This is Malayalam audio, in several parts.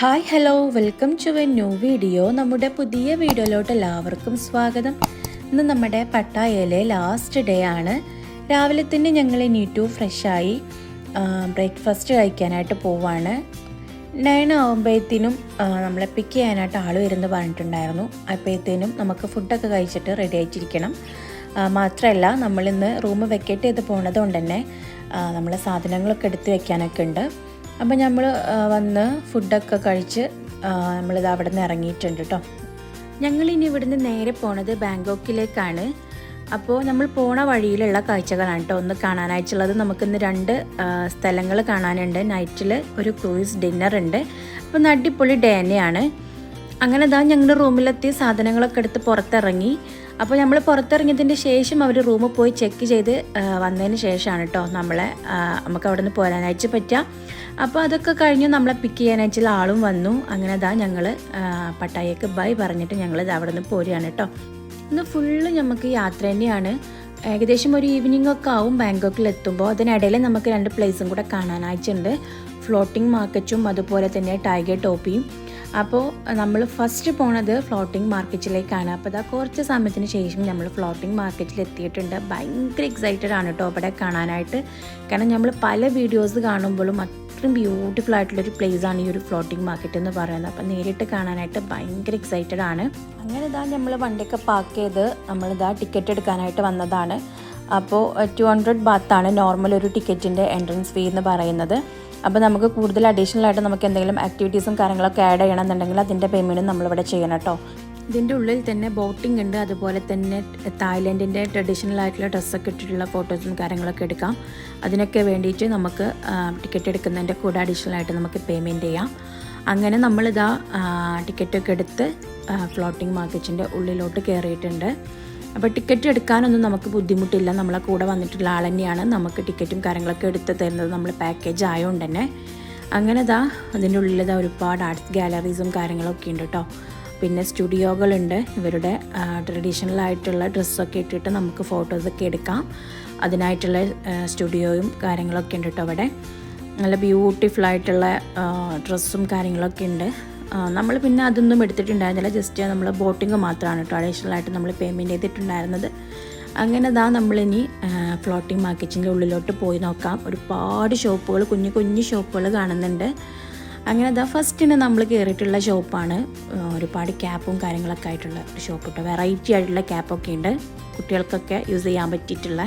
Hi hello. Welcome to a new video. നമ്മുടെ പുതിയ വീഡിയോയിലോട്ട് എല്ലാവർക്കും സ്വാഗതം. ഇന്ന് നമ്മുടെ പട്ടായയിലെ ലാസ്റ്റ് ഡേ ആണ്. രാവിലെ തന്നെ ഞങ്ങൾ ഇനിയിട്ടു ഫ്രഷായി ബ്രേക്ക്ഫാസ്റ്റ് കഴിക്കാനായിട്ട് പോവാണ്. നയൻ ആകുമ്പോഴത്തേനും നമ്മളെ പിക്ക് ചെയ്യാനായിട്ട് ആൾ വരുന്ന പറഞ്ഞിട്ടുണ്ടായിരുന്നു. അപ്പോഴത്തേനും നമുക്ക് ഫുഡൊക്കെ കഴിച്ചിട്ട് റെഡി ആയിട്ടിരിക്കണം. മാത്രമല്ല നമ്മളിന്ന് റൂം വെക്കേറ്റ് ചെയ്ത് പോണത് കൊണ്ട് തന്നെ നമ്മളെ സാധനങ്ങളൊക്കെ എടുത്ത് വെക്കാനൊക്കെ ഉണ്ട്. അപ്പോൾ നമ്മൾ വന്ന് ഫുഡൊക്കെ കഴിച്ച് നമ്മളിത് അവിടെ നിന്ന് ഇറങ്ങിയിട്ടുണ്ട് കേട്ടോ ഞങ്ങളിനി ഇവിടുന്ന് നേരെ പോണത് ബാങ്കോക്കിലേക്കാണ്. അപ്പോൾ നമ്മൾ പോണ വഴിയിലുള്ള കാഴ്ചകളാണ് കേട്ടോ ഒന്ന് കാണാനായിട്ടുള്ളത് നമുക്കിന്ന് രണ്ട് സ്ഥലങ്ങൾ കാണാനുണ്ട്. നൈറ്റിൽ ഒരു ക്രൂയിസ് ഡിന്നർ ഉണ്ട്. അപ്പോൾ നടിപൊളി അടിപൊളി ഡേ തന്നെയാണ്. അങ്ങനെ ഇതാ ഞങ്ങളുടെ റൂമിലെത്തി സാധനങ്ങളൊക്കെ എടുത്ത് പുറത്തിറങ്ങി. അപ്പോൾ നമ്മൾ പുറത്തിറങ്ങിയതിന്റെ ശേഷം അവർ റൂമിൽ പോയി ചെക്ക് ചെയ്ത് വന്നതിന് ശേഷമാണ് കേട്ടോ നമ്മളെ നമുക്ക് അവിടെ നിന്ന് പോരാനായിട്ട് പറ്റുക അപ്പോൾ അതൊക്കെ കഴിഞ്ഞ് നമ്മളെ പിക്ക് ചെയ്യാനായിട്ടുള്ള ആളും വന്നു. അങ്ങനെ ഇതാ ഞങ്ങൾ പട്ടായക്ക് ബൈ പറഞ്ഞിട്ട് ഞങ്ങൾ അവിടെ നിന്ന് പോരുകയാണ് കേട്ടോ ഇന്ന് ഫുള്ള് നമുക്ക് യാത്ര തന്നെയാണ്. ഏകദേശം ഒരു ഈവനിങ് ഒക്കെ ആവും ബാങ്കോക്കിൽ എത്തുമ്പോൾ അതിനിടയിൽ നമുക്ക് രണ്ട് പ്ലേസും കൂടെ കാണാനായിട്ടുണ്ട്. ഫ്ലോട്ടിംഗ് മാർക്കറ്റും അതുപോലെ തന്നെ ടൈഗർ ടോപ്പിയും അപ്പോൾ നമ്മൾ ഫസ്റ്റ് പോണത് ഫ്ലോട്ടിംഗ് മാർക്കറ്റിലേക്കാണ് അപ്പോൾ ഇതാ കുറച്ച് സമയത്തിന് ശേഷം നമ്മൾ ഫ്ലോട്ടിംഗ് മാർക്കറ്റിൽ എത്തിയിട്ടുണ്ട് ഭയങ്കര എക്സൈറ്റഡ് ആണ് കേട്ടോ അവിടെ കാണാനായിട്ട്. കാരണം നമ്മൾ പല വീഡിയോസ് കാണുമ്പോഴും അത്രയും ബ്യൂട്ടിഫുൾ ആയിട്ടുള്ളൊരു ആണ് ഈ ഒരു ഫ്ലോട്ടിംഗ് മാർക്കറ്റ് എന്ന് പറയുന്നത്. അപ്പം നേരിട്ട് കാണാനായിട്ട് ഭയങ്കര എക്സൈറ്റഡ് ആണ്. അങ്ങനെ ഇതാ നമ്മൾ വണ്ടിയൊക്കെ പാർക്ക് ചെയ്ത് നമ്മളിതാ ടിക്കറ്റ് എടുക്കാനായിട്ട് വന്നതാണ്. അപ്പോൾ ടു ഹൺഡ്രഡ് ബാത്താണ് നോർമൽ ഒരു ടിക്കറ്റിന്റെ എൻട്രൻസ് ഫീ എന്ന് പറയുന്നത്. അപ്പോൾ നമുക്ക് കൂടുതൽ അഡീഷണൽ ആയിട്ട് നമുക്ക് എന്തെങ്കിലും ആക്ടിവിറ്റീസും കാര്യങ്ങളൊക്കെ ആഡ് ചെയ്യണമെന്നുണ്ടെങ്കിൽ അതിന്റെ പേയ്മെന്റും നമ്മളിവിടെ ചെയ്യണം കേട്ടോ. ഇതിന്റെ ഉള്ളിൽ തന്നെ ബോട്ടിംഗ് ഉണ്ട്. അതുപോലെ തന്നെ തായ്ലൻഡിന്റെ ട്രഡീഷണൽ ആയിട്ടുള്ള ഡ്രസ്സൊക്കെ ഇട്ടിട്ടുള്ള ഫോട്ടോസും കാര്യങ്ങളൊക്കെ എടുക്കാം. അതിനൊക്കെ വേണ്ടിയിട്ട് നമുക്ക് ടിക്കറ്റ് എടുക്കുന്നതിന്റെ കൂടെ അഡീഷണൽ ആയിട്ട് നമുക്ക് പേയ്മെന്റ് ചെയ്യാം. അങ്ങനെ നമ്മളിതാ ടിക്കറ്റൊക്കെ എടുത്ത് ഫ്ലോട്ടിംഗ് മാർക്കറ്റിന്റെ ഉള്ളിലോട്ട് കയറിയിട്ടുണ്ട് അപ്പോൾ ടിക്കറ്റ് എടുക്കാനൊന്നും നമുക്ക് ബുദ്ധിമുട്ടില്ല. നമ്മളെ കൂടെ വന്നിട്ടുള്ള ആൾ തന്നെയാണ് നമുക്ക് ടിക്കറ്റും കാര്യങ്ങളൊക്കെ എടുത്ത് തരുന്നത്. നമ്മൾ പാക്കേജ് ആയതുകൊണ്ട് തന്നെ. അങ്ങനെ ഇതാ അതിന്റെ ഉള്ളിൽ ഇതാ ഒരുപാട് ആർട്സ് ഗാലറീസും കാര്യങ്ങളൊക്കെ ഉണ്ട് കേട്ടോ പിന്നെ സ്റ്റുഡിയോകളുണ്ട് ഇവരുടെ ട്രഡീഷണൽ ആയിട്ടുള്ള ഡ്രസ്സൊക്കെ ഇട്ടിട്ട് നമുക്ക് ഫോട്ടോസൊക്കെ എടുക്കാം. അതിനായിട്ടുള്ള സ്റ്റുഡിയോയും കാര്യങ്ങളൊക്കെ ഉണ്ട് കേട്ടോ അവിടെ. നല്ല ബ്യൂട്ടിഫുൾ ആയിട്ടുള്ള ഡ്രസ്സും കാര്യങ്ങളൊക്കെ ഉണ്ട്. നമ്മൾ പിന്നെ അതൊന്നും എടുത്തിട്ടുണ്ടായിരുന്നില്ല. ജസ്റ്റ് നമ്മൾ ബോട്ടിങ് മാത്രമാണ് കേട്ടോ അഡീഷണൽ ആയിട്ട് നമ്മൾ പേയ്മെന്റ് ചെയ്തിട്ടുണ്ടായിരുന്നത്. അങ്ങനെ ദാ നമ്മളിനി ഫ്ലോട്ടിംഗ് മാർക്കറ്റിന്റെ ഉള്ളിലോട്ട് പോയി നോക്കാം. ഒരുപാട് ഷോപ്പുകൾ കുഞ്ഞു കുഞ്ഞു ഷോപ്പുകൾ കാണുന്നുണ്ട്. അങ്ങനെ ദാ ഫസ്റ്റിന് നമ്മൾ കയറിയിട്ടുള്ള ഷോപ്പാണ് ഒരുപാട് ക്യാപ്പും കാര്യങ്ങളൊക്കെ ആയിട്ടുള്ള ഒരു ഷോപ്പ് കേട്ടോ. വെറൈറ്റി ആയിട്ടുള്ള ക്യാപ്പൊക്കെ ഉണ്ട്. കുട്ടികൾക്കൊക്കെ യൂസ് ചെയ്യാൻ പറ്റിയിട്ടുള്ള.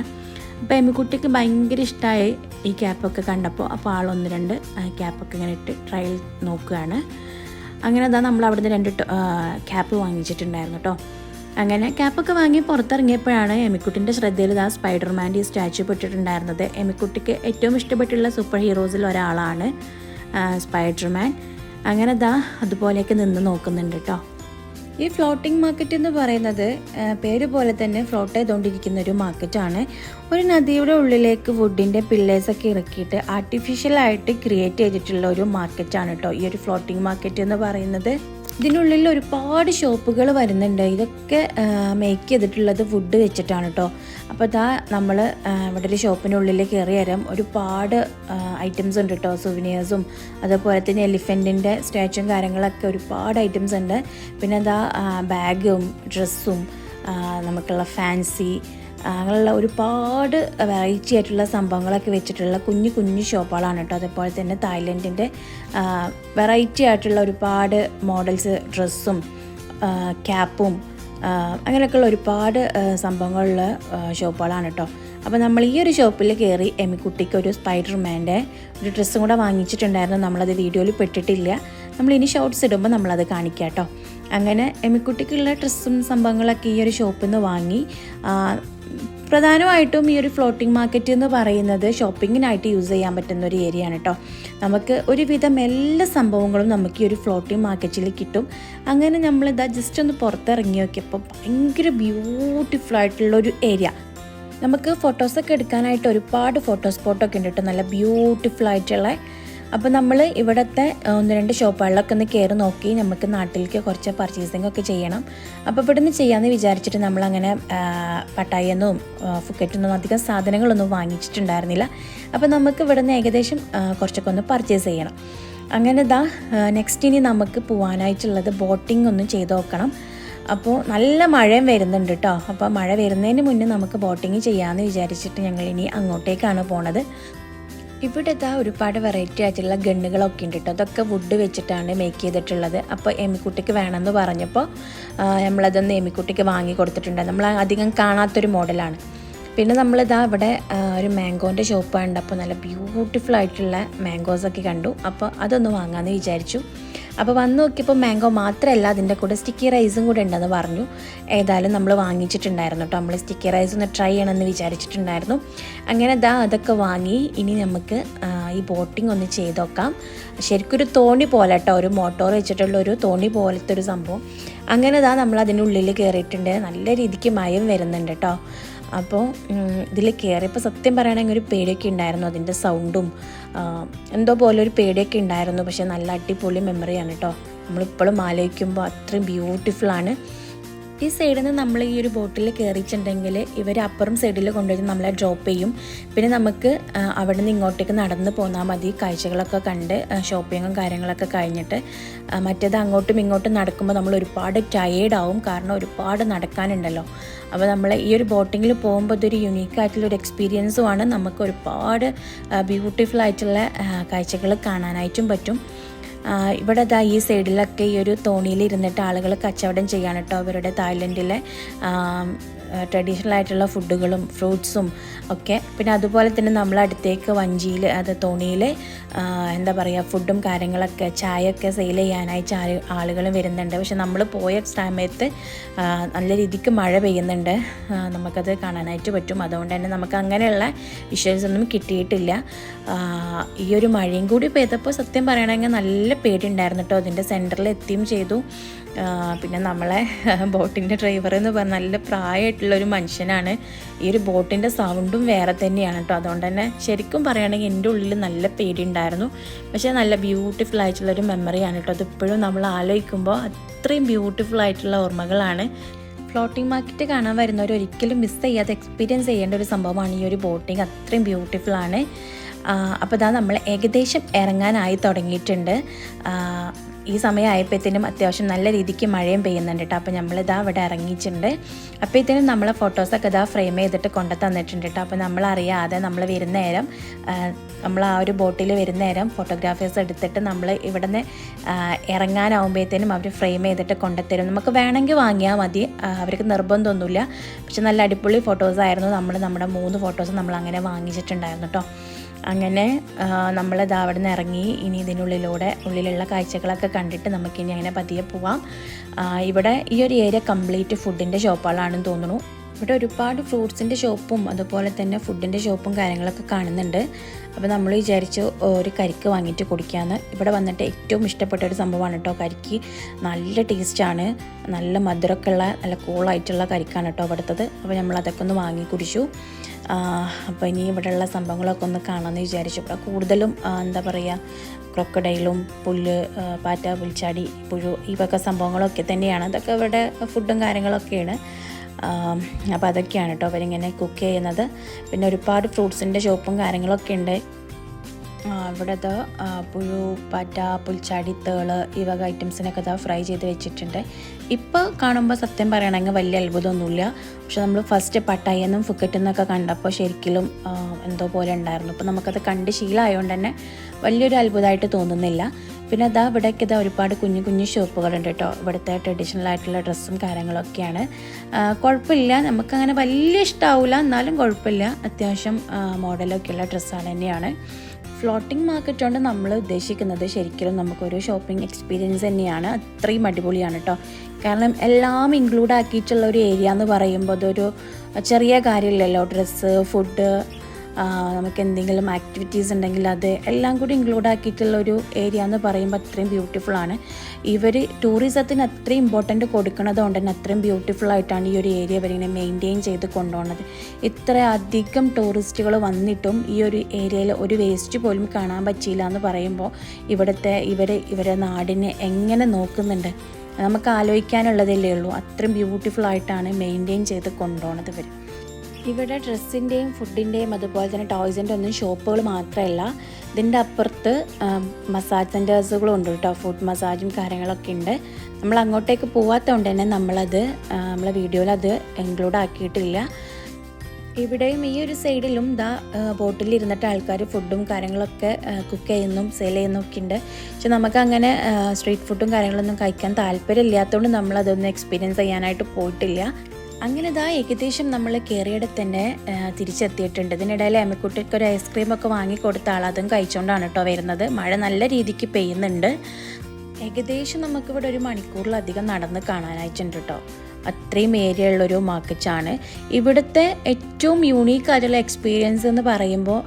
അപ്പോൾ എമ്മിക്കുട്ടിക്ക് ഭയങ്കര ഇഷ്ടമായി ഈ ക്യാപ്പൊക്കെ കണ്ടപ്പോൾ അപ്പോൾ ആളൊന്ന് രണ്ട് ക്യാപ്പൊക്കെ ഇങ്ങനെ ഇട്ട് ട്രയൽ നോക്കുകയാണ്. അങ്ങനെ അതാ നമ്മൾ അവിടുന്ന് രണ്ട് ക്യാപ്പ് വാങ്ങിച്ചിട്ടുണ്ടായിരുന്നു കേട്ടോ അങ്ങനെ ക്യാപ്പൊക്കെ വാങ്ങി പുറത്തിറങ്ങിയപ്പോഴാണ് എമിക്കുട്ടിന്റെ ശ്രദ്ധയിൽ ആ സ്പൈഡർമാന്റെ ഈ സ്റ്റാച്ചു പെട്ടിട്ടുണ്ടായിരുന്നത്. എമിക്കുട്ടിക്ക് ഏറ്റവും ഇഷ്ടപ്പെട്ടുള്ള സൂപ്പർ ഹീറോസിൽ ഒരാളാണ് സ്പൈഡർമാൻ. അങ്ങനെ ദാ അതുപോലെയൊക്കെ നിന്ന് നോക്കുന്നുണ്ട് കേട്ടോ ഈ ഫ്ലോട്ടിംഗ് മാർക്കറ്റ് എന്ന് പറയുന്നത് പേര് പോലെ തന്നെ ഫ്ലോട്ട് ചെയ്തുകൊണ്ടിരിക്കുന്ന ഒരു മാർക്കറ്റാണ് ഒരു നദിയുടെ ഉള്ളിലേക്ക് വുഡിന്റെ പില്ലേഴ്സൊക്കെ ഇറക്കിയിട്ട് ആർട്ടിഫിഷ്യലായിട്ട് ക്രിയേറ്റ് ചെയ്തിട്ടുള്ള ഒരു മാർക്കറ്റാണ് കേട്ടോ ഈ ഒരു ഫ്ലോട്ടിംഗ് മാർക്കറ്റ് എന്ന് പറയുന്നത്. ഇതിനുള്ളിൽ ഒരുപാട് ഷോപ്പുകൾ വരുന്നുണ്ട്. ഇതൊക്കെ മേക്ക് ചെയ്തിട്ടുള്ളത് ഫുഡ് വെച്ചിട്ടാണ് കേട്ടോ അപ്പോൾ ഇതാ നമ്മൾ ഇവിടെ ഒരു ഷോപ്പിനുള്ളിൽ കയറി വരാം. ഒരുപാട് ഐറ്റംസ് ഉണ്ട് കേട്ടോ സുവിനിയേഴ്സും അതുപോലെ തന്നെ എലിഫന്റിന്റെ സ്റ്റാച്ചും കാര്യങ്ങളൊക്കെ ഒരുപാട് ഐറ്റംസ് ഉണ്ട്. പിന്നെ എന്താ ബാഗും ഡ്രസ്സും നമുക്കുള്ള ഫാൻസി അങ്ങനെയുള്ള ഒരുപാട് വെറൈറ്റി ആയിട്ടുള്ള സംഭവങ്ങളൊക്കെ വെച്ചിട്ടുള്ള കുഞ്ഞു കുഞ്ഞു ഷോപ്പുകളാണ് കേട്ടോ. അതേപോലെ തന്നെ തായ്ലൻഡിന്റെ വെറൈറ്റി ആയിട്ടുള്ള ഒരുപാട് മോഡൽസ് ഡ്രസ്സും ക്യാപ്പും അങ്ങനെയൊക്കെയുള്ള ഒരുപാട് സംഭവങ്ങളുള്ള ഷോപ്പുകളാണ് കേട്ടോ. അപ്പോൾ നമ്മൾ ഈ ഒരു ഷോപ്പിൽ കയറി എമിക്കുട്ടിക്ക് ഒരു സ്പൈഡർമാന്റെ ഒരു ഡ്രസ്സും കൂടെ വാങ്ങിച്ചിട്ടുണ്ടായിരുന്നു. നമ്മളത് വീഡിയോയിൽ പെട്ടിട്ടില്ല. നമ്മൾ ഇനി ഷോർട്ട്സ് ഇടുമ്പോൾ നമ്മളത് കാണിക്കാം കേട്ടോ. അങ്ങനെ എമിക്കുട്ടിക്കുള്ള ഡ്രസ്സും സംഭവങ്ങളൊക്കെ ഈ ഒരു ഷോപ്പിൽ നിന്ന് വാങ്ങി പ്രധാനമായിട്ടും ഈ ഒരു ഫ്ലോട്ടിംഗ് മാർക്കറ്റ് എന്ന് പറയുന്നത് ഷോപ്പിങ്ങിനായിട്ട് യൂസ് ചെയ്യാൻ പറ്റുന്ന ഒരു ഏരിയ ആണ് കേട്ടോ നമുക്ക് ഒരുവിധം എല്ലാ സംഭവങ്ങളും നമുക്ക് ഈ ഒരു ഫ്ലോട്ടിംഗ് മാർക്കറ്റിൽ കിട്ടും. അങ്ങനെ നമ്മൾ ഇതാ ജസ്റ്റ് ഒന്ന് പുറത്തിറങ്ങി നോക്കിയപ്പോൾ ഭയങ്കര ബ്യൂട്ടിഫുൾ ആയിട്ടുള്ള ഒരു ഏരിയ നമുക്ക് ഫോട്ടോസൊക്കെ എടുക്കാനായിട്ട് ഒരുപാട് ഫോട്ടോ സ്പോട്ടൊക്കെ ഉണ്ട് കേട്ടോ നല്ല ബ്യൂട്ടിഫുൾ ആയിട്ടുള്ള അപ്പോൾ നമ്മൾ ഇവിടുത്തെ ഒന്ന് രണ്ട് ഷോപ്പുകളിലൊക്കെ ഒന്ന് കയറി നോക്കി നമുക്ക് നാട്ടിലേക്ക് കുറച്ച് പർച്ചേസിംഗ് ഒക്കെ ചെയ്യണം. അപ്പോൾ ഇവിടുന്ന് ചെയ്യാമെന്ന് വിചാരിച്ചിട്ട് നമ്മളങ്ങനെ പട്ടായെന്നും ഫുക്കറ്റൊന്നും അധികം സാധനങ്ങളൊന്നും വാങ്ങിച്ചിട്ടുണ്ടായിരുന്നില്ല. അപ്പോൾ നമുക്ക് ഇവിടുന്ന് ഏകദേശം കുറച്ചൊക്കെ ഒന്ന് പർച്ചേസ് ചെയ്യണം. അങ്ങനെ ദാ നെക്സ്റ്റ് ഇനി നമുക്ക് പോകാനായിട്ടുള്ളത് ബോട്ടിംഗ് ഒന്നും ചെയ്ത് നോക്കണം. അപ്പോൾ നല്ല മഴയും വരുന്നുണ്ട് കേട്ടോ അപ്പോൾ മഴ വരുന്നതിന് മുന്നേ നമുക്ക് ബോട്ടിങ് ചെയ്യാമെന്ന് വിചാരിച്ചിട്ട് ഞങ്ങൾ ഇനി അങ്ങോട്ടേക്കാണ് പോണത്. ഇവിടെ ഇതാ ഒരുപാട് വെറൈറ്റി ആയിട്ടുള്ള ഗണ്ണുകളൊക്കെ ഉണ്ട് കേട്ടോ അതൊക്കെ വുഡ് വെച്ചിട്ടാണ് മേക്ക് ചെയ്തിട്ടുള്ളത്. അപ്പോൾ എമിക്കുട്ടിക്ക് വേണമെന്ന് പറഞ്ഞപ്പോൾ നമ്മളതൊന്ന് എമിക്കുട്ടിക്ക് വാങ്ങി കൊടുത്തിട്ടുണ്ട്. നമ്മൾ അധികം കാണാത്തൊരു മോഡലാണ് പിന്നെ നമ്മളിതാ ഇവിടെ ഒരു മാംഗോന്റെ ഷോപ്പ് കണ്ടപ്പോൾ നല്ല ബ്യൂട്ടിഫുൾ ആയിട്ടുള്ള മാംഗോസൊക്കെ കണ്ടു. അപ്പോൾ അതൊന്ന് വാങ്ങാമെന്ന് വിചാരിച്ചു. അപ്പോൾ വന്ന് നോക്കിയപ്പോൾ മാംഗോ മാത്രമല്ല അതിന്റെ കൂടെ സ്റ്റിക്കി റൈസും കൂടെ ഉണ്ടെന്ന് പറഞ്ഞു. ഏതായാലും നമ്മൾ വാങ്ങിച്ചിട്ടുണ്ടായിരുന്നു കേട്ടോ നമ്മൾ സ്റ്റിക്കി റൈസ് ഒന്ന് ട്രൈ ചെയ്യണമെന്ന് വിചാരിച്ചിട്ടുണ്ടായിരുന്നു. അങ്ങനെ ദാ അതൊക്കെ വാങ്ങി. ഇനി നമുക്ക് ഈ ബോട്ടിംഗ് ഒന്ന് ചെയ്ത് നോക്കാം. ശരിക്കും ഒരു തോണി പോലെ കേട്ടോ ഒരു മോട്ടോർ വെച്ചിട്ടുള്ള ഒരു തോണി പോലത്തെ ഒരു സംഭവം. അങ്ങനെ ദാ നമ്മൾ അതിന്റെ ഉള്ളിൽ കയറിയിട്ടുണ്ട് നല്ല രീതിക്ക് മയം വരുന്നുണ്ട് കേട്ടോ അപ്പോൾ ഇതിൽ കയറിയപ്പോൾ സത്യം പറയുകയാണെങ്കിൽ ഒരു പേടിയൊക്കെ ഉണ്ടായിരുന്നു അതിന്റെ സൗണ്ടും എന്തോ പോലെ ഒരു പേടിയൊക്കെ ഉണ്ടായിരുന്നു. പക്ഷേ നല്ല അടിപൊളി മെമ്മറിയാണ് കേട്ടോ നമ്മളിപ്പോഴും ആലോചിക്കുമ്പോൾ അത്രയും ബ്യൂട്ടിഫുള്ളാണ് ഈ സൈഡിൽ നിന്ന് നമ്മൾ ഈ ഒരു ബോട്ടിൽ കയറിയിട്ടുണ്ടെങ്കിൽ ഇവർ അപ്പുറം സൈഡിൽ കൊണ്ടുപോയി നമ്മളെ ഡ്രോപ്പ് ചെയ്യും. പിന്നെ നമുക്ക് അവിടെ നിന്ന് ഇങ്ങോട്ടേക്ക് നടന്ന് പോന്നാൽ മതി. കാഴ്ചകളൊക്കെ കണ്ട് ഷോപ്പിങ്ങും കാര്യങ്ങളൊക്കെ കഴിഞ്ഞിട്ട്. മറ്റേത് അങ്ങോട്ടും ഇങ്ങോട്ടും നടക്കുമ്പോൾ നമ്മൾ ഒരുപാട് ടയേർഡ് ആവും. കാരണം ഒരുപാട് നടക്കാനുണ്ടല്ലോ. അപ്പോൾ നമ്മൾ ഈ ഒരു ബോട്ടിങ്ങിൽ പോകുമ്പോൾ ഇതൊരു യുണീക്ക് ആയിട്ടുള്ള ഒരു എക്സ്പീരിയൻസുമാണ് നമുക്ക് ഒരുപാട് ബ്യൂട്ടിഫുൾ ആയിട്ടുള്ള കാഴ്ചകൾ കാണാനായിട്ടും പറ്റും. ഇവിടെ ദാ ഈ സൈഡിലൊക്കെ ഈ ഒരു തോണിയിൽ ഇരുന്നിട്ട് ആളുകൾ കച്ചവടം ചെയ്യാണ് കേട്ടോ അവരുടെ തായ്ലൻഡിലെ. ട്രഡീഷണൽ ആയിട്ടുള്ള ഫുഡുകളും ഫ്രൂട്ട്സും ഒക്കെ. പിന്നെ അതുപോലെ തന്നെ നമ്മൾ അടുത്തേക്ക് വഞ്ചിയിൽ അത് തോണിയിൽ എന്താ പറയുക ഫുഡും കാര്യങ്ങളൊക്കെ ചായയൊക്കെ സെയിൽ ചെയ്യാനായി ചാ ആളുകൾ വരുന്നുണ്ട്. പക്ഷെ നമ്മൾ പോയ സമയത്ത് നല്ല രീതിക്ക് മഴ പെയ്യുന്നുണ്ട്. നമുക്കത് കാണാനായിട്ട് പറ്റും. അതുകൊണ്ട് തന്നെ നമുക്ക് അങ്ങനെയുള്ള വിഷ്വൽസ് ഒന്നും കിട്ടിയിട്ടില്ല ഈ ഒരു മഴയും കൂടി പെയ്തപ്പോൾ സത്യം പറയണമെങ്കിൽ നല്ല പേടി ഉണ്ടായിരുന്നു കേട്ടോ അതിന്റെ സെന്ററിൽ എത്തുകയും ചെയ്തു. പിന്നെ നമ്മളെ ബോട്ടിന്റെ ഡ്രൈവർ എന്ന് പറഞ്ഞാൽ നല്ല പ്രായമായിട്ടുള്ളൊരു മനുഷ്യനാണ്. ഈ ഒരു ബോട്ടിന്റെ സൗണ്ടും വേറെ തന്നെയാണ് കേട്ടോ. അതുകൊണ്ട് തന്നെ ശരിക്കും പറയുകയാണെങ്കിൽ എന്റെ ഉള്ളിൽ നല്ല പേടി ഉണ്ടായിരുന്നു പക്ഷേ നല്ല ബ്യൂട്ടിഫുൾ ആയിട്ടുള്ളൊരു മെമ്മറിയാണ് കേട്ടോ. അതിപ്പോഴും നമ്മൾ ആലോചിക്കുമ്പോൾ അത്രയും ബ്യൂട്ടിഫുൾ ആയിട്ടുള്ള ഓർമ്മകളാണ്. ഫ്ലോട്ടിംഗ് മാർക്കറ്റ് കാണാൻ വരുന്നവർ ഒരിക്കലും മിസ് ചെയ്യാതെ എക്സ്പീരിയൻസ് ചെയ്യേണ്ട ഒരു സംഭവമാണ് ഈ ഒരു ബോട്ടിങ് അത്രയും ബ്യൂട്ടിഫുൾ ആണ്. അപ്പോൾ ഇതാ നമ്മൾ ഏകദേശം ഇറങ്ങാനായി തുടങ്ങിയിട്ടുണ്ട്. ഈ സമയമായപ്പോഴത്തേനും അത്യാവശ്യം നല്ല രീതിക്ക് മഴയും പെയ്യുന്നുണ്ട് കേട്ടോ. അപ്പോൾ നമ്മളിതാ ഇവിടെ ഇറങ്ങിയിട്ടുണ്ട്. അപ്പോഴത്തേനും നമ്മളെ ഫോട്ടോസൊക്കെ ഇതാ ഫ്രെയിം ചെയ്തിട്ട് കൊണ്ടു തന്നിട്ടുണ്ട് കേട്ടോ. അപ്പോൾ നമ്മളറിയാതെ നമ്മൾ വരുന്ന നേരം നമ്മൾ ആ ഒരു ബോട്ടിൽ വരുന്ന നേരം ഫോട്ടോഗ്രാഫേഴ്സ് എടുത്തിട്ട് നമ്മൾ ഇവിടെ നിന്ന് ഇറങ്ങാനാവുമ്പോഴത്തേനും അവർ ഫ്രെയിം ചെയ്തിട്ട് കൊണ്ടുത്തരും നമുക്ക് വേണമെങ്കിൽ വാങ്ങിയാൽ മതി. അവർക്ക് നിർബന്ധമൊന്നുമില്ല. പക്ഷെ നല്ല അടിപൊളി ഫോട്ടോസായിരുന്നു നമ്മൾ നമ്മുടെ മൂന്ന് ഫോട്ടോസ് നമ്മൾ അങ്ങനെ വാങ്ങിച്ചിട്ടുണ്ടായിരുന്നു കേട്ടോ. അങ്ങനെ നമ്മളത് അവിടെ നിന്ന് ഇറങ്ങി ഇനി ഇതിനുള്ളിലൂടെ ഉള്ളിലുള്ള കാഴ്ചകളൊക്കെ കണ്ടിട്ട് നമുക്കിനി അങ്ങനെ പതിയെ പോവാം. ഇവിടെ ഈ ഒരു ഏരിയ കംപ്ലീറ്റ് ഫുഡിന്റെ ഷോപ്പുകളാണെന്ന് തോന്നുന്നു. ഇവിടെ ഒരുപാട് ഫ്രൂട്ട്സിന്റെ ഷോപ്പും അതുപോലെ തന്നെ ഫുഡിന്റെ ഷോപ്പും കാര്യങ്ങളൊക്കെ കാണുന്നുണ്ട്. അപ്പോൾ നമ്മൾ വിചാരിച്ചു ഒരു കരിക്ക് വാങ്ങിയിട്ട് കുടിക്കാമെന്ന് ഇവിടെ വന്നിട്ട് ഏറ്റവും ഇഷ്ടപ്പെട്ട ഒരു സംഭവമാണ് കേട്ടോ കരിക്ക്. നല്ല ടേസ്റ്റാണ് നല്ല മധുരമൊക്കെ ഉള്ള നല്ല കൂളായിട്ടുള്ള കരിക്കാണ് കേട്ടോ അവിടുത്തത്. അപ്പോൾ നമ്മൾ അതൊക്കെ ഒന്ന് വാങ്ങി കുടിച്ചു. അപ്പോൾ ഇനി ഇവിടെയുള്ള സംഭവങ്ങളൊക്കെ ഒന്ന് കാണാമെന്ന് വിചാരിച്ചു. ഇവിടെ കൂടുതലും എന്താ പറയുക ക്രൊക്കഡൈലും പുല്ല് പാറ്റ പുൽച്ചാടി പുഴു ഈ വക സംഭവങ്ങളൊക്കെ തന്നെയാണ്. അതൊക്കെ ഇവിടെ ഫുഡും കാര്യങ്ങളൊക്കെയാണ്. അപ്പോൾ അതൊക്കെയാണ് കേട്ടോ അവരിങ്ങനെ കുക്ക് ചെയ്യുന്നത്. പിന്നെ ഒരുപാട് ഫ്രൂട്ട്സിന്റെ ഷോപ്പും കാര്യങ്ങളൊക്കെ ഉണ്ട്. ആ, ഇവിടെ ഇത് ആ, പുഴു പാറ്റ പുൽച്ചാടി തേൾ ഈ വക ഐറ്റംസിനൊക്കെ ഇതാ ഫ്രൈ ചെയ്ത് വെച്ചിട്ടുണ്ട്. ഇപ്പോൾ കാണുമ്പോൾ സത്യം പറയണമെങ്കിൽ വലിയ അത്ഭുതമൊന്നുമില്ല പക്ഷെ നമ്മൾ ഫസ്റ്റ് പട്ടായെന്നും ഫുക്കറ്റെന്നൊക്കെ കണ്ടപ്പോൾ ശരിക്കും എന്തോ പോലെ ഉണ്ടായിരുന്നു. അപ്പോൾ നമുക്കത് കണ്ട് ശീലമായതുകൊണ്ട് തന്നെ വലിയൊരു അത്ഭുതമായിട്ട് തോന്നുന്നില്ല. പിന്നെ അതാ ഇവിടേക്ക് ഇതാ ഒരുപാട് കുഞ്ഞു കുഞ്ഞു ഷോപ്പുകളുണ്ട് കേട്ടോ ഇവിടുത്തെ ട്രഡീഷണൽ ആയിട്ടുള്ള ഡ്രസ്സും കാര്യങ്ങളൊക്കെയാണ്. കുഴപ്പമില്ല നമുക്കങ്ങനെ വലിയ ഇഷ്ടമാവില്ല എന്നാലും കുഴപ്പമില്ല അത്യാവശ്യം മോഡലൊക്കെയുള്ള ഡ്രസ്സാണ് തന്നെയാണ്. ഫ്ലോട്ടിംഗ് മാർക്കറ്റ് കൊണ്ട് നമ്മൾ ഉദ്ദേശിക്കുന്നത്. ശരിക്കും നമുക്കൊരു ഷോപ്പിംഗ് എക്സ്പീരിയൻസ് തന്നെയാണ്. അത്രയും അടിപൊളിയാണ് കേട്ടോ കാരണം എല്ലാം ഇൻക്ലൂഡ് ആക്കിയിട്ടുള്ള ഒരു ഏരിയ എന്ന് പറയുമ്പോൾ അതൊരു ചെറിയ കാര്യമില്ലല്ലോ. ഡ്രസ്സ് ഫുഡ് നമുക്ക് എന്തെങ്കിലും ആക്ടിവിറ്റീസ് ഉണ്ടെങ്കിൽ അത് എല്ലാം കൂടി ഇൻക്ലൂഡ് ആക്കിയിട്ടുള്ള ഒരു ഏരിയ എന്ന് പറയുമ്പോൾ അത്രയും ബ്യൂട്ടിഫുൾ ആണ്. ഇവർ ടൂറിസത്തിന് അത്രയും ഇമ്പോർട്ടന്റ് കൊടുക്കുന്നത് കൊണ്ട് തന്നെ അത്രയും ബ്യൂട്ടിഫുൾ ആയിട്ടാണ് ഈ ഒരു ഏരിയ ഇവരിങ്ങനെ മെയിന്റെയിൻ ചെയ്ത് കൊണ്ടുപോകുന്നത്. ഇത്ര അധികം ടൂറിസ്റ്റുകൾ വന്നിട്ടും ഈ ഒരു ഏരിയയിൽ ഒരു വേസ്റ്റ് പോലും കാണാൻ പറ്റിയില്ല എന്ന് പറയുമ്പോൾ ഇവിടുത്തെ ഇവർ ഇവരെ നാടിനെ എങ്ങനെ നോക്കുന്നുണ്ട്? നമുക്ക് ആലോചിക്കാനുള്ളതല്ലേ ഉള്ളൂ. അത്രയും ബ്യൂട്ടിഫുൾ ആയിട്ടാണ് മെയിന്റെയിൻ ചെയ്ത് കൊണ്ടുപോകുന്നത് ഇവർ ഇവിടെ ഡ്രസ്സിന്റെയും ഫുഡിന്റെയും അതുപോലെ തന്നെ ടോയ്സിന്റെ ഒന്നും ഷോപ്പുകൾ മാത്രമല്ല ഇതിന്റെ അപ്പുറത്ത് മസാജ് സെന്റേഴ്സുകളും ഉണ്ട് കേട്ടോ ഫുഡ് മസാജും കാര്യങ്ങളൊക്കെ ഉണ്ട്. നമ്മൾ അങ്ങോട്ടേക്ക് പോവാത്തതുകൊണ്ട് തന്നെ നമ്മളത് നമ്മളെ വീഡിയോയിൽ അത് ഇൻക്ലൂഡ് ആക്കിയിട്ടില്ല. ഇവിടെയും ഈ ഒരു സൈഡിലും ദാ ബോട്ടിൽ ഇരുന്നിട്ട് ആൾക്കാർ ഫുഡും കാര്യങ്ങളൊക്കെ കുക്ക് ചെയ്യുന്നതും സെയിൽ ചെയ്യുന്നതൊക്കെ ഉണ്ട്. പക്ഷെ നമുക്ക് അങ്ങനെ സ്ട്രീറ്റ് ഫുഡും കാര്യങ്ങളൊന്നും കഴിക്കാൻ താല്പര്യമില്ലാത്തതുകൊണ്ട് നമ്മളതൊന്നും എക്സ്പീരിയൻസ് ചെയ്യാനായിട്ട് പോയിട്ടില്ല. അങ്ങനെ ഇതാ ഏകദേശം നമ്മൾ കയറിയിടത്ത് തന്നെ തിരിച്ചെത്തിയിട്ടുണ്ട്. ഇതിനിടയിൽ അമ്മക്കുട്ടിക്ക് ഒരു ഐസ്ക്രീം ഒക്കെ വാങ്ങി കൊടുത്ത ആൾ അതും കഴിച്ചുകൊണ്ടാണ് കേട്ടോ വരുന്നത്. മഴ നല്ല രീതിക്ക് പെയ്യുന്നുണ്ട്. ഏകദേശം നമുക്കിവിടെ ഒരു മണിക്കൂറിലധികം നടന്ന് കാണാനായിട്ടുണ്ട് കേട്ടോ അത്രയും ഏരിയ ഉള്ളൊരു മാർക്കറ്റാണ് ഇവിടുത്തെ ഏറ്റവും യൂണീക്ക് ആയിട്ടുള്ള എക്സ്പീരിയൻസ് എന്ന് പറയുമ്പോൾ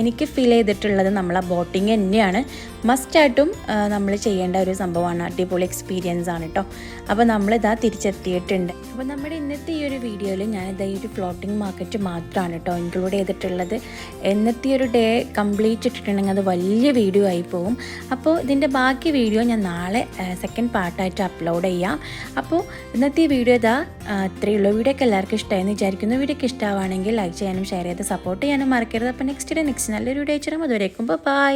എനിക്ക് ഫീൽ ചെയ്തിട്ടുള്ളത് നമ്മളെ ബോട്ടിങ് തന്നെയാണ്. മസ്റ്റായിട്ടും നമ്മൾ ചെയ്യേണ്ട ഒരു സംഭവമാണ്. അടിപൊളി എക്സ്പീരിയൻസ് ആണ് കേട്ടോ അപ്പോൾ നമ്മളിതാ തിരിച്ചെത്തിയിട്ടുണ്ട്. അപ്പോൾ നമ്മുടെ ഇന്നത്തെ ഈ ഒരു വീഡിയോയിൽ ഞാൻ ഞാനിതാ ഈ ഒരു ഫ്ലോട്ടിംഗ് മാർക്കറ്റ് മാത്രമാണ് കേട്ടോ ഇൻക്ലൂഡ് ചെയ്തിട്ടുള്ളത്. ഇന്നത്തെ ഒരു ഡേ കംപ്ലീറ്റ് ഇട്ടിട്ടുണ്ടെങ്കിൽ അത് വലിയ വീഡിയോ ആയി പോകും അപ്പോൾ ഇതിന്റെ ബാക്കി വീഡിയോ ഞാൻ നാളെ സെക്കൻഡ് പാർട്ടായിട്ട് അപ്ലോഡ് ചെയ്യാം. അപ്പോൾ ഇന്നത്തെ ഈ വീഡിയോ ഇതാ അത്രയേ ഉള്ളൂ. വീഡിയോ ഒക്കെ എല്ലാവർക്കും ഇഷ്ടമായെന്ന് വിചാരിക്കുന്നു. വീഡിയോ ഒക്കെ ഇഷ്ടമാണെങ്കിൽ ലൈക്ക് ചെയ്യാനും ഷെയർ ചെയ്ത് സപ്പോർട്ട് ചെയ്യാനും മറക്കരുത്. അപ്പോൾ നെക്സ്റ്റ് ഡേ നെക്സ്റ്റ് നല്ലൊരു വീഡിയോ അയച്ചു അതുവരേക്കും. ബൈ